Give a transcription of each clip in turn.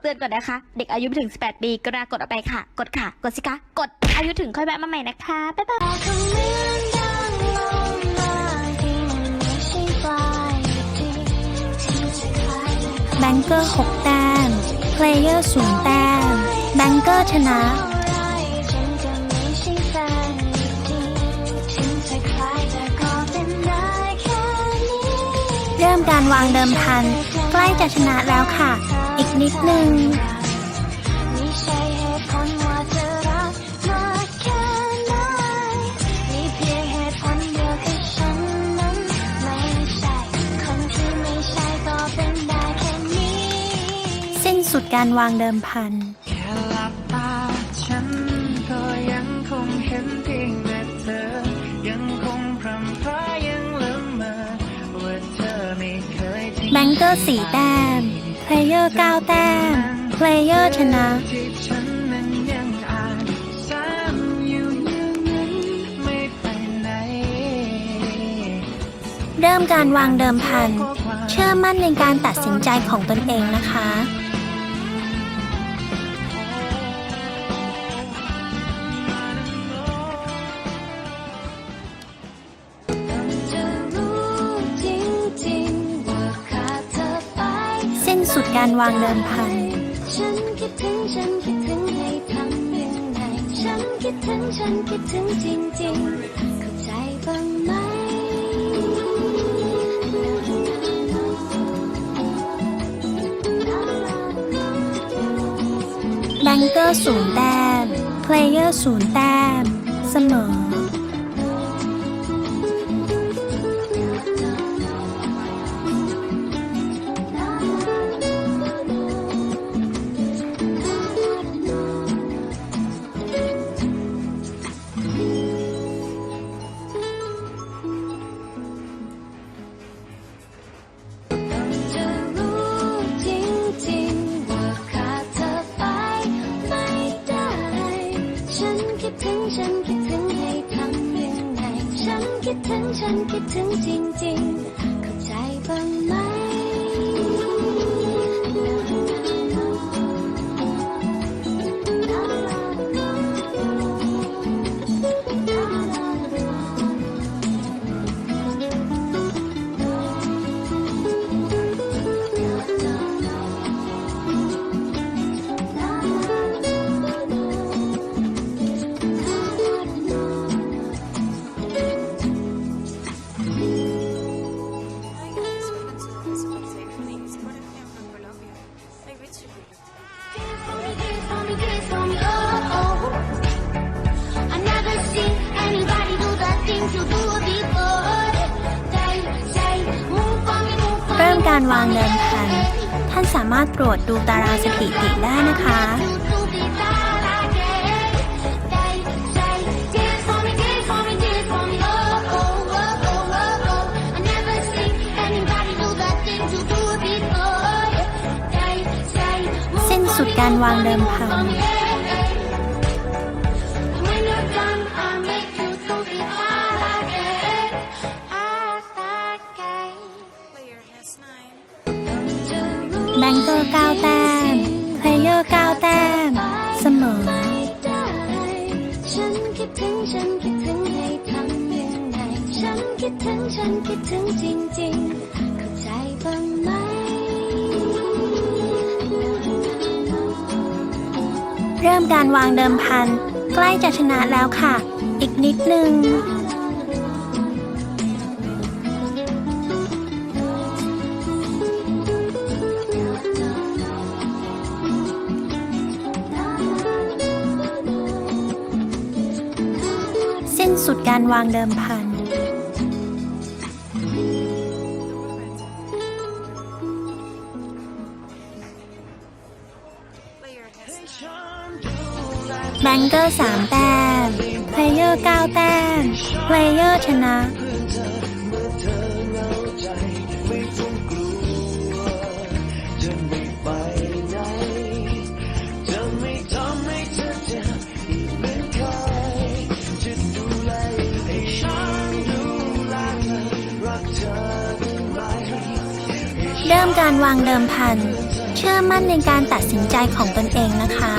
เตือนก่อนนะคะ เด็กอายุไม่ถึง 18 ปีกรุณากดออกไปค่ะ กดค่ะ กดสิคะ กดอายุถึงค่อยแวะมาใหม่นะคะ บ๊ายบายแบงเกอร์6แต้มเพลเยอร์0แต้มแบงเกอร์ชนะเริ่มการวางเดิมพัน ใกล้จะชนะแล้วค่ะ อีกนิดนึงไม่ใช่เหตุผลว่าเธอรักมากแค่ไหนมีเพียงเหตุผลเดียวคือฉันนั้นไม่ใช่คนที่ไม่ใช่ก็เป็นได้แค่นี้สิ้นสุดการวางเดิมพันแค่หลับตาฉันก็ยังคงเห็นเพียงแต่เธอยังคงพรำพรายังละเมอว่าเธอไม่เคยทิ้งแบงเกอร์4แต้ม เพลเยอร์9แต้มเพลเยอร์ชนะที่ฉันนะเริ่มการวางเดิมพัน เชื่อมั่นในการตัดสินใจของตนเองนะคะ การวางเดิมพันฉันคิดถึงฉันคิดถึงให้ทำยังไงฉันคิดถึงฉันคิดถึงจริงๆเข้าใจบ้างไหมแบงเกอร์0แต้มเพลเยอร์0แต้ม เสมอ คิดถึงฉันคิดถึงจริงๆ การวางเดิมพัน ท่านสามารถตรวจดูตารางสถิติได้นะคะสุดการวางเดิมพัน เพลเยอร์9แต้มเสมอ ฉันคิดถึงฉันคิดถึงให้ทำยังไงฉันคิดถึงฉันคิดถึงจริงๆ เข้าใจบ้างไหมเริ่มการวางเดิมพัน ใกล้จะชนะแล้วค่ะ อีกนิดนึง สิ้นสุดการวางเดิมพัน แบงเกอร์3แต้ม เพลเยอร์9แต้ม เพลเยอร์ชนะ เริ่มการวางเดิมพัน เชื่อมั่นในการตัดสินใจของตนเองนะคะ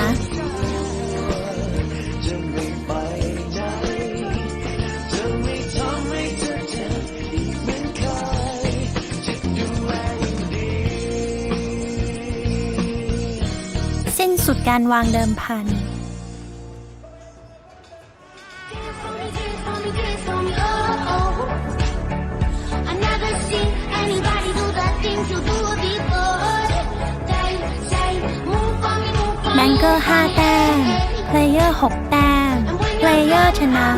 สิ้นสุดการวางเดิมพัน เกอร์ 5 แต้ม เพลเยอร์ 6 แต้ม เพลเยอร์ชนะ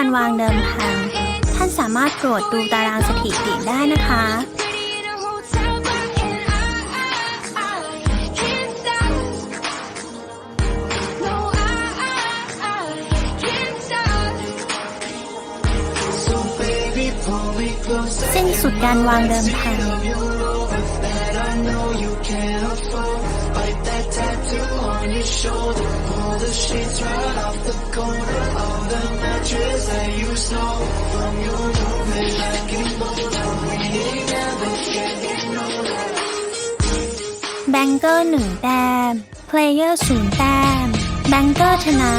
การวางเดิมพัน ท่านสามารถตรวจดูตารางสถิติได้นะคะเส้นสุดการวางเดิมพัน on your shoulder. Pull the sheets right off the corner of the mattress that you stole from your roommate back in Boulder. We ain't never getting older. แบงเกอร์ 1 แต้ม เพลเยอร์ 0 แต้ม แบงเกอร์ชนะ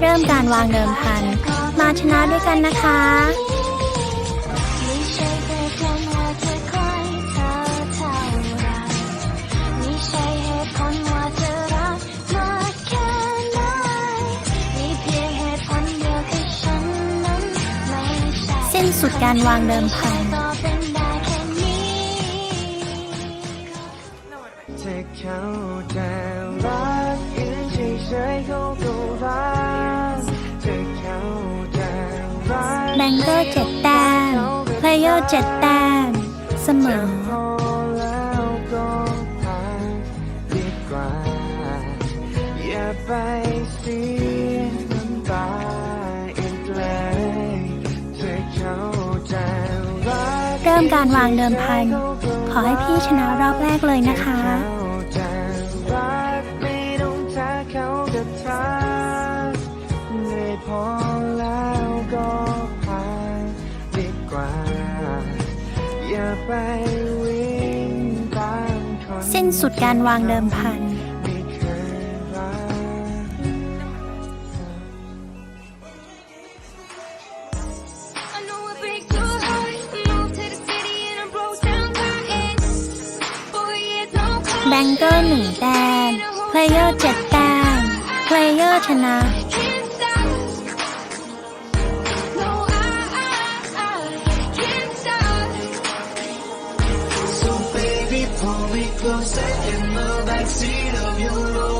เริ่มการวางเดิมพัน มาชนะด้วยกันนะคะเสิ้นสุดการวางเดิมพันเธอเข้าใจรักยืนเฉยๆเขาก็ งเกอร์7แต้มเพลเยอร์7แต้มเสมอ ไปเสียน้ำตาอีกเลยเธอเข้าใจรัก เริ่มการวางเดิมพัน ขอให้พี่ชนะรอบแรกเลยนะคะ สิ้นสุดการวางเดิมพันไม่เคยรัก I know I break your heart moved to the city and I broke down crying four years no call แบงเกอร์1แต้มเพลเยอร์7แต้มเพลเยอร์ชนะ seat of your own.